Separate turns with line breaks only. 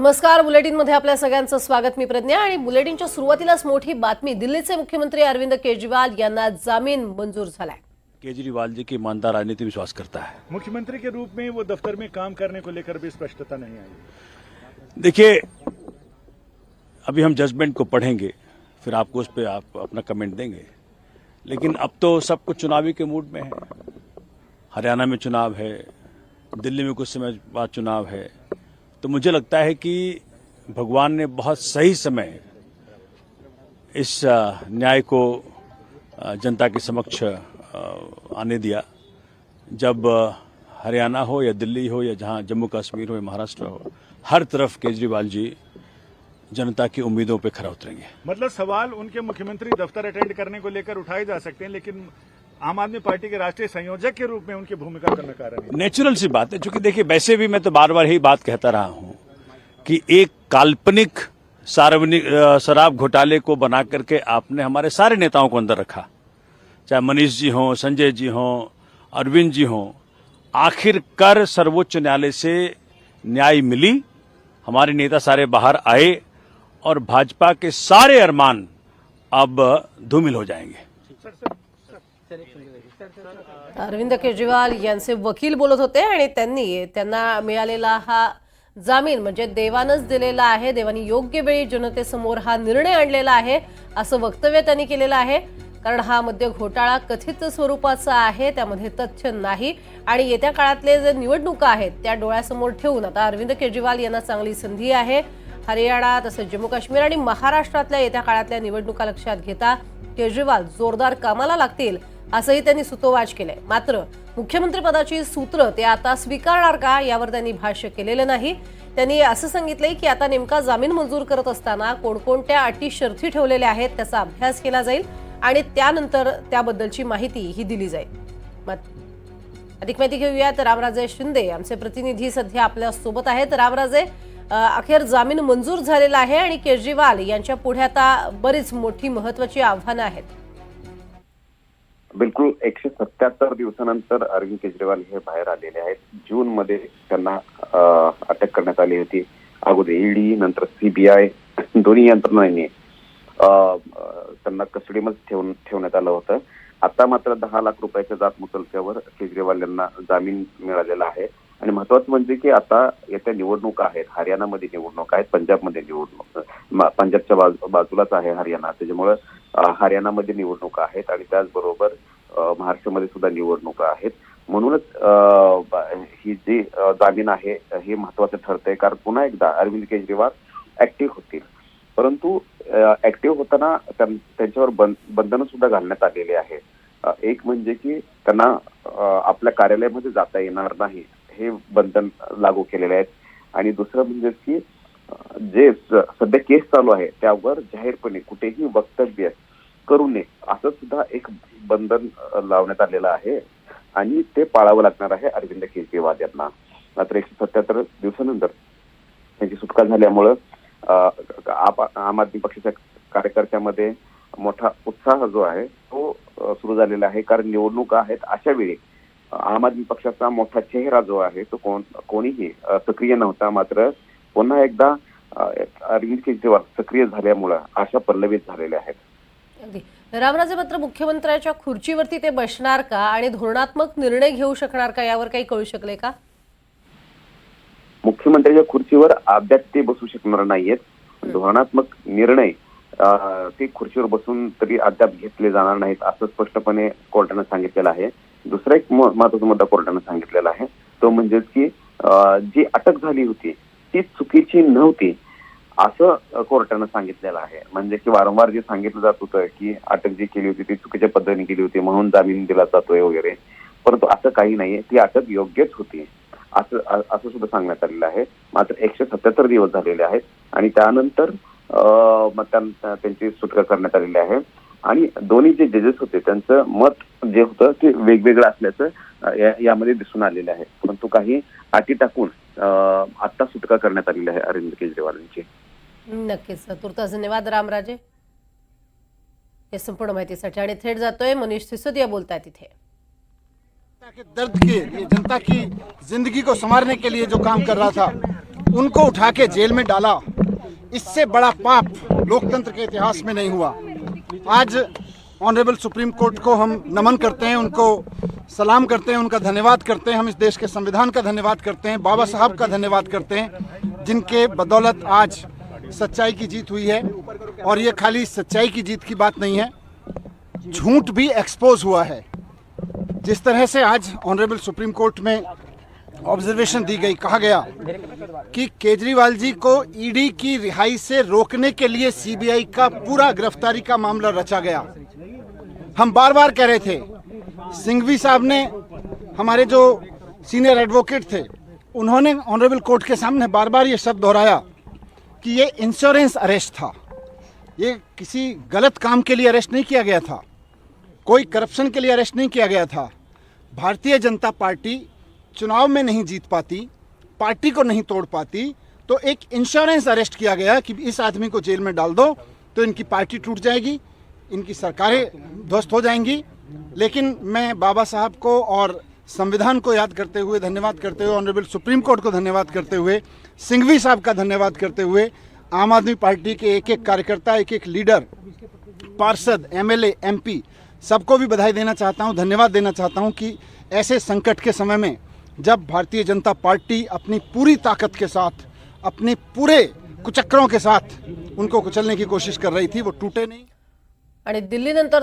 नमस्कार बुलेटिनमध्ये आपल्या सगळ्यांचं स्वागत. मी प्रज्ञा आणि बुलेटिनच्या सुरुवातीलाच मोठी बातमी. दिल्लीचे मुख्यमंत्री अरविंद केजरीवाल यांना जामीन मंजूर झालाय.
केजरीवाल जी की ईमानदार राजनीति विश्वास करता है।
मुख्यमंत्री के रूप में वो दफ्तर में काम करने को लेकर भी स्पष्टता नहीं आई।
देखिए अभी हम जजमेंट को पढ़ेंगे फिर आपको उस पर आप अपना कमेंट देंगे। लेकिन अब तो सब कुछ चुनावी के मूड में है। हरियाणा में चुनाव है दिल्ली में कुछ समय बाद चुनाव है। तो मुझे लगता है कि भगवान ने बहुत सही समय इस न्याय को जनता के समक्ष आने दिया। जब हरियाणा हो या दिल्ली हो या जहाँ जम्मू कश्मीर हो या महाराष्ट्र हो, हर तरफ़ केजरीवाल जी जनता की उम्मीदों पे खरा उतरेंगे।
मतलब सवाल उनके मुख्यमंत्री दफ्तर अटेंड करने को लेकर उठाए जा सकते हैं, लेकिन आम आदमी पार्टी के राष्ट्रीय संयोजक के रूप में उनकी भूमिका का नकारा
नेचुरल सी बात है चूँकि देखिए वैसे भी मैं तो बार बार यही बात कहता रहा हूँ कि एक काल्पनिक सार्वजनिक शराब घोटाले को बना करके आपने हमारे सारे नेताओं को अंदर रखा। चाहे मनीष जी हों संजय जी हों अरविंद जी हों आखिरकार सर्वोच्च न्यायालय से न्याय मिली हमारे नेता सारे बाहर आए और भाजपा के सारे अरमान अब धूमिल हो जाएँगे।
अरविंद केजरीवाल यांचे वकील बोलत होते आणि त्यांनी त्यांना मिळालेला हा जामीन म्हणजे देवानच दिलेला आहे. देवानी योग्य वेळी जनतेसमोर हा निर्णय आणलेला आहे असं वक्तव्य त्यांनी केलेलं आहे. कारण हा मद्य घोटाळा कथित स्वरूपाचा आहे त्यामध्ये तथ्य नाही. आणि येत्या काळातले जे निवडणुका आहेत त्या डोळ्यासमोर ठेवून आता अरविंद केजरीवाल यांना चांगली संधी आहे. हरियाणा तसंच जम्मू काश्मीर आणि महाराष्ट्रातल्या येत्या काळातल्या निवडणुका लक्षात घेता केजरीवाल जोरदार कामाला लागतील. असंही त्यांनी सुतोवाच केलंय. मात्र मुख्यमंत्री पदाची सूत्र ते आता स्वीकारणार का यावर त्यांनी भाष्य केलेलं नाही. त्यांनी असं सांगितलंय की आता नेमका जामीन मंजूर करत असताना कोणकोणत्या अटी शर्थी ठेवलेल्या आहेत त्याचा अभ्यास केला जाईल आणि त्यानंतर त्याबद्दलची माहिती ही दिली जाईल. अधिक माहिती घेऊयात. रामराजे शिंदे आमचे प्रतिनिधी सध्या आपल्यासोबत आहेत. रामराजे अखेर जामीन मंजूर झालेला आहे आणि केजरीवाल यांच्या पुढे आता बरीच मोठी महत्वाची आव्हानं आहेत.
बिलकुल एकशे सत्याहत्तर दिवसानंतर अरविंद केजरीवाल हे बाहेर आलेले आहेत. जून मध्ये त्यांना अटक करण्यात आली होती. अगोदर ईडी नंतर सीबीआय दोन्ही यंत्रणांनी त्यांना कस्टडीमध्ये ठेवून ठेवण्यात आलं होतं. आता मात्र दहा लाख रुपयाच्या जात मुचलक्यावर केजरीवाल यांना जामीन मिळालेला आहे. आणि महत्वाचं म्हणजे की आता येत्या निवडणुका आहेत हरियाणामध्ये निवडणूक आहेत पंजाबमध्ये निवडणूक पंजाबच्या बाजू बाजूलाच आहे हरियाणा. त्याच्यामुळं हरियाणामध्ये निवडणुका आहेत आणि त्याचबरोबर महाराष्ट्रामध्ये सुद्धा निवडणुका आहेत. म्हणूनच ही जी जामीन आहे हे महत्वाचं ठरतंय. कारण पुन्हा एकदा अरविंद केजरीवाल ऍक्टिव्ह होतील. परंतु ऍक्टिव्ह होताना त्यां- त्यांच्यावर बंधनं सुद्धा घालण्यात आलेली आहे एक म्हणजे की त्यांना आपल्या कार्यालयामध्ये जाता येणार नाही. हे बंधन लागू केलेले आहेत. आणि दुसरं म्हणजे की जे स- सध्या केस चालू आहे त्यावर जाहीरपणे कुठेही वक्तव्य करू नये असं सुद्धा एक बंधन लावण्यात आलेलं आहे. आणि ते पाळावं लागणार आहे अरविंद केजरीवाल यांना. मात्र एकशे सत्याहत्तर दिवसानंतर त्यांची सुटका झाल्यामुळं आप- आम आदमी पक्षाच्या कार्यकर्त्यामध्ये मोठा उत्साह जो आहे तो सुरू झालेला आहे. कारण निवडणुका आहेत अशा वेळी आम आदमी पक्षाचा मोठा चेहरा जो आहे तो कोण कोणीही सक्रिय नव्हता. मात्र पुन्हा एकदा अरविंद केजरीवाल सक्रिय झाल्यामुळं आशा पल्लवित झालेल्या आहेत.
रामराजे मात्र मुख्यमंत्र्याच्या खुर्चीवरती ते बसणार का? आणि धोरणात्मक निर्णय घेऊ शकणार का? यावर काही कळू शकले का?
मुख्यमंत्र्याच्या खुर्चीवर अद्याप ते बसू शकणार नाहीयेत. धोरणात्मक निर्णय ते खुर्चीवर बसून तरी अद्याप घेतले जाणार नाहीत असं स्पष्टपणे कोर्टानं सांगितलेलं आहे. दुसरा एक महत्त्वाचा मुद्दा कोर्टानं सांगितलेला आहे. तो म्हणजेच की जी अटक झाली होती ती चुकीची नव्हती असं कोर्टानं सांगितलेलं आहे. म्हणजे की वारंवार जे सांगितलं जात होतं की अटक जी केली होती ती चुकीच्या पद्धतीने केली होती म्हणून जामीन दिला जातोय वगैरे परंतु असं काही नाहीये. ती अटक योग्यच होती. असं असं सुद्धा सांगण्यात आलेलं आहे. मात्र एकशे सत्याहत्तर दिवस झालेले आहेत आणि त्यानंतर त्यांची सुटका करण्यात आलेली आहे. आणि दोन्ही जे जजेस होते त्यांचं मत जे होतं ते वेगवेगळं असल्याचं यामध्ये दिसून आलेलं आहे. परंतु काही अटी टाकून अं, आता सुटका करण्यात आलेली आहे अरविंद केजरीवाल यांची
नक्कीच तुर्तास धन्यवाद रामराजे. या संपूर्ण माहितीसाठी आणि थेट जातोय मनीष सिसोदिया बोलतायत तिथे.
जनता के दर्द के लिए जनता की जिंदगी को संवारने के लिए जो काम कर रहा था उनको उठा के जेल में डाला। इससे बड़ा पाप लोकतंत्र के इतिहास में नहीं हुआ। आज ऑनरेबल सुप्रीम कोर्ट को हम नमन करते हैं, उनको सलाम करते हैं, उनका धन्यवाद करते हैं। हम इस देश के संविधान का धन्यवाद करते हैं, बाबा साहब का धन्यवाद करते हैं, जिनके बदौलत आज सच्चाई की जीत हुई है। और ये खाली सच्चाई की जीत की बात नहीं है, झूठ भी एक्सपोज हुआ है। जिस तरह से आज ऑनरेबल सुप्रीम कोर्ट में ऑब्जर्वेशन दी गई, कहा गया कि केजरीवाल जी को ईडी की रिहाई से रोकने के लिए सीबीआई का पूरा गिरफ्तारी का मामला रचा गया। हम बार बार कह रहे थे, सिंघवी साहब ने हमारे जो सीनियर एडवोकेट थे, उन्होंने ऑनरेबल कोर्ट के सामने बार बार ये शब्द दोहराया कि ये इंश्योरेंस अरेस्ट था। ये किसी गलत काम के लिए अरेस्ट नहीं किया गया था। कोई करप्शन के लिए अरेस्ट नहीं किया गया था। भारतीय जनता पार्टी चुनाव में नहीं जीत पाती, पार्टी को नहीं तोड़ पाती तो एक इंश्योरेंस अरेस्ट किया गया कि इस आदमी को जेल में डाल दो तो इनकी पार्टी टूट जाएगी, इनकी सरकारें ध्वस्त हो जाएँगी। लेकिन मैं बाबा साहब को और संविधान को याद करते हुए धन्यवाद करते हुए ऑनरेबल सुप्रीम कोर्ट को धन्यवाद करते हुए सिंघवी साहब का धन्यवाद करते हुए, आम आदमी पार्टी के एक एक कार्यकर्ता एक एक लीडर, पार्षद एमएलए एमपी सबको भी बधाई देना चाहता हूँ, धन्यवाद देना चाहता हूँ कि ऐसे संकट के समय में जब भारतीय जनता पार्टी अपनी पूरी ताकत के साथ अपने पूरे कुचक्रों के साथ उनको कुचलने की कोशिश कर रही थी वो टूटे नहीं।
आणि दिल्लीनंतर